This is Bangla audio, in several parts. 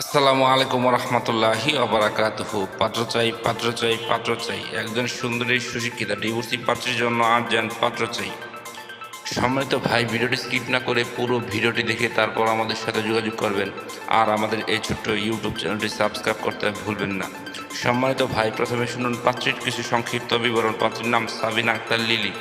আসসালামু আলাইকুম রহমতুল্লাহি অবরাকাতুহু পাত্র চাই পাত্র চাই পাত্র চাই। একজন সুন্দরী, সুশিক্ষিতা, ডিভোর্সি পাত্রের জন্য আর্জেন্ট পাত্র চাই। সম্মানিত ভাই, ভিডিওটি স্কিপ না করে পুরো ভিডিওটি দেখে তারপর আমাদের সাথে যোগাযোগ করবেন। আর আমাদের এই ছোট্ট ইউটিউব চ্যানেলটি সাবস্ক্রাইব করতে ভুলবেন না। সম্মানিত ভাই, প্রথমে শুনুন পাত্রীর কিছু সংক্ষিপ্ত বিবরণ। পাত্রীর নাম সাবিনা আক্তার লিলি।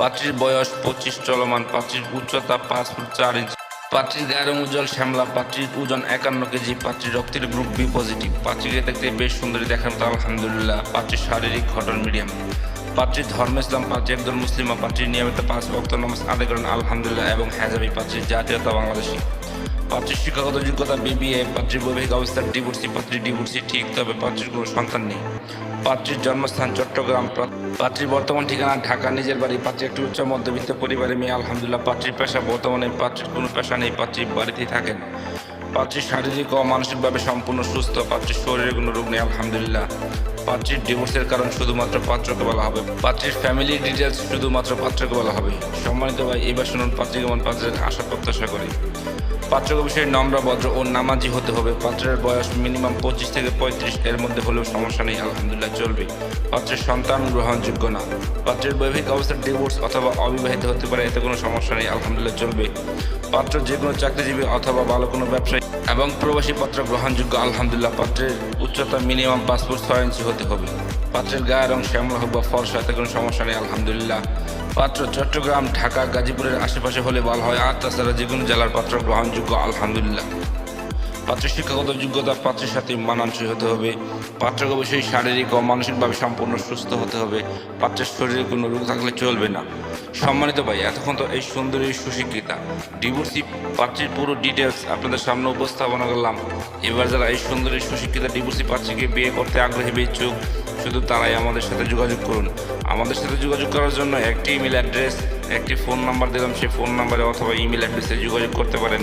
পাত্রীর বয়স পঁচিশ চলমান। পাত্রীর উচ্চতা পাঁচ ফুট চার ইঞ্চি। পাত্রীর গায়ের উজ্জ্বল শ্যামলা, পাত্রীর ওজন একান্ন কেজি পাত্রীর রক্তের গ্রুপ বি পজিটিভ, পাত্রীকে দেখতে বেশ সুন্দরী দেখার মতো আলহামদুলিল্লাহ, পাত্রীর শারীরিক ঘটন মিডিয়াম। পাত্রীর ধর্ম ইসলাম, পাত্রী একজন মুসলিমা পাত্রীর নিয়মিত পাঁচ ভক্ত নামাজ আদায় করেন, আলহামদুলিল্লাহ, এবং হ্যাজাবি পাত্রীর জাতীয়তা বাংলাদেশী। পাত্রীর শিক্ষাগত যোগ্যতা? বিবিএ পাত্রীর বৈবাহিক অবস্থার ডিভোর্সি পাত্রীর ডিভোর্সি ঠিক তবে পাত্রীর কোনো সন্তান নেই। পাত্রীর জন্মস্থান চট্টগ্রাম পাত্রীর বর্তমান ঠিকানা ঢাকা, নিজের বাড়ি পাত্রী একটি উচ্চ মধ্যবিত্ত পরিবারে মেয়ে, আলহামদুলিল্লাহ পাত্রীর পেশা, বর্তমানে পাত্রীর কোনো পেশা নেই পাত্রী বাড়িতেই থাকেন। পাত্রীর শারীরিক ও মানসিকভাবে সম্পূর্ণ সুস্থ পাত্রীর শরীরে কোনো রোগ নেই, আলহামদুলিল্লাহ। পাত্রীর ডিভোর্সের কারণ শুধুমাত্র পাত্রকে বলা হবে। পাত্রীর ফ্যামিলি ডিটেলস শুধুমাত্র পাত্রকে বলা হবে। সম্মানিত ভাই, এবার শুনুন পাত্রী কেমন পাত্রের আশা প্রত্যাশা করি। পাত্রকে বিষয়ে নম্র, ভদ্র ও নামাজি হতে হবে। পাত্রের বয়স মিনিমাম পঁচিশ থেকে পঁয়ত্রিশ। এর মধ্যে হলেও সমস্যা নেই, আলহামদুলিল্লাহ চলবে। পাত্রের সন্তান গ্রহণযোগ্য না। পাত্রের বৈবাহিক অবস্থার ডিভোর্স অথবা অবিবাহিত হতে পারে, এতে কোনো সমস্যা নেই, আলহামদুলিল্লাহ চলবে। পাত্র যে কোনো চাকরিজীবী অথবা ভালো কোনো ব্যবসায়ী এবং প্রবাসী পাত্র গ্রহণযোগ্য, আলহামদুলিল্লাহ। পাত্রের উচ্চতা মিনিমাম ফুট ছয় ইঞ্চি হতে হবে। পাত্রের গায়ের রং শ্যামলা হোক বা ফর্সা, এতে কোনো সমস্যা নেই, আলহামদুলিল্লাহ। পাত্র চট্টগ্রাম, ঢাকা, গাজীপুরের আশেপাশে হলে ভালো হয়। আর তাছাড়া যে কোনো জেলার পাত্র গ্রহণযোগ্য, আলহামদুলিল্লাহ। পাত্রের শিক্ষাগত যোগ্যতা পাত্রের সাথে মানানসই হতে হবে। পাত্রকে অবশ্যই শারীরিক ও মানসিকভাবে সম্পূর্ণ সুস্থ হতে হবে। পাত্রের শরীরে কোনো রোগ থাকলে চলবে না। সম্মানিত ভাই, এতক্ষণ তো এই সুন্দরী সুশিক্ষিতা ডিভোর্সি পাত্রীর পুরো ডিটেলস আপনাদের সামনে উপস্থাপনা করলাম। এবার যারা এই সুন্দরী সুশিক্ষিতা ডিভোর্সি পাত্রীকে বিয়ে করতে আগ্রহী ইচ্ছুক, শুধু তারাই আমাদের সাথে যোগাযোগ করুন। আমাদের সাথে যোগাযোগ করার জন্য একটি ইমেল অ্যাড্রেস একটি ফোন নাম্বার দিলাম। সেই ফোন নাম্বারে অথবা ইমেল অ্যাড্রেসে যোগাযোগ করতে পারেন।